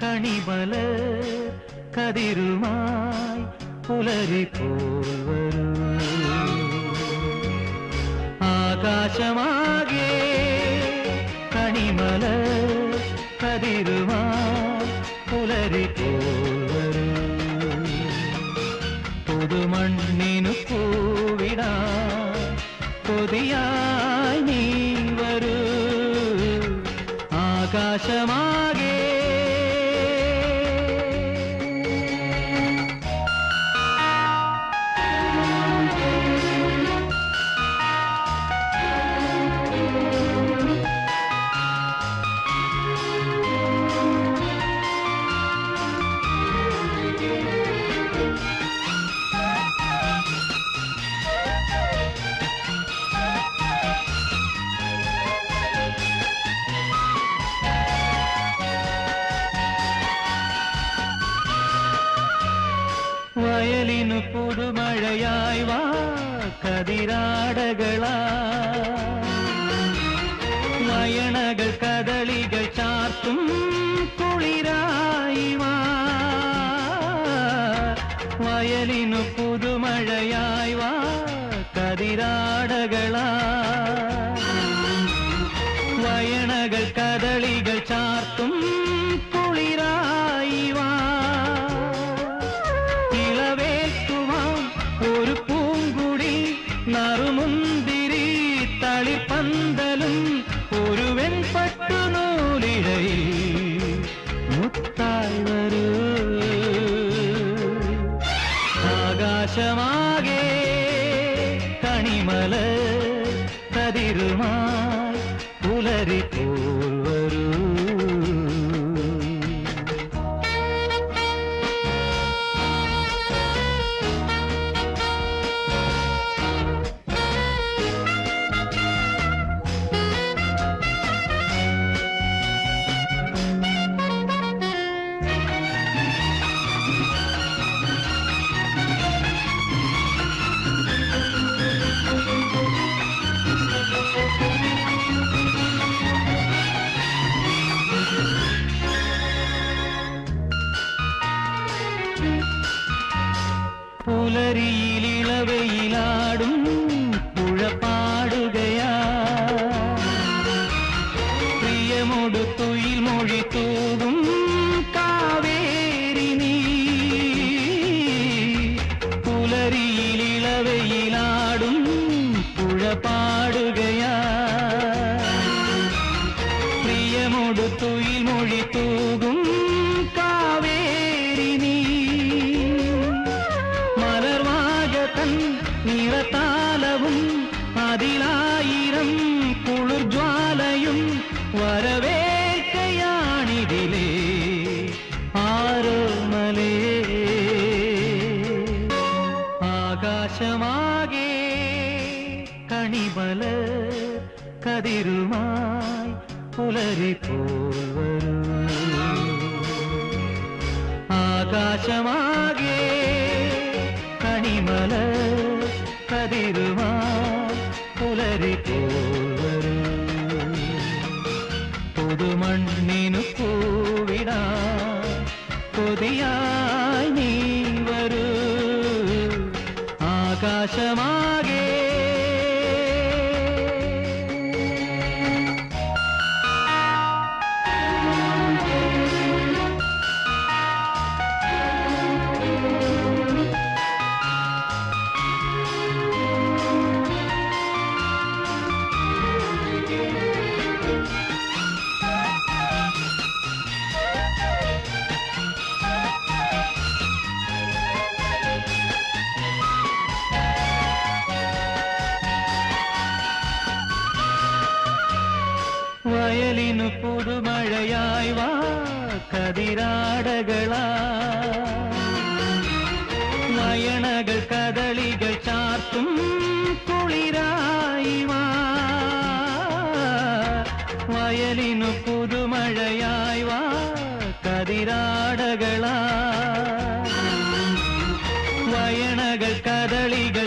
കണിമല കതിരുമായി പുലരി പോൽ വരൂ ആകാശമാകെ കണിമല കതിരുമായി പുലരി പോൽ വരൂ പുതുമണ്ണിനു പൂവിടാ കൊതിയായി നീ വരൂ ആകാശമാകെ വയലിനു കതിരാടകളാ വയണകൾ കദളികൾ ചാർത്തും കുളിരായി വാ ആകാശമാകെ കണിമല കതിരുമായി നിറതാലവും അതിലായിരം കുളിർജ്വാലയും വരവേൽക്കയാണിതിലേ. ആരോമലേ ആകാശമാകെ കണിമല കതിരുമായി പുലരി ആകാശമാകെ കണിമല പുതുമണ്ണിനു പൂവിടാ. കൊതിയായി നീ വരൂ. ആകാശമാകെ വയലിനു പുതുമഴയായി വാ കതിരാടകളാ. നയണകൾ കദളികൾ ചാർത്തും കുളിരായി വാ. വയലിനു പുതുമഴയായി വാ കതിരാടകളാ. വയണകൾ കദളികൾ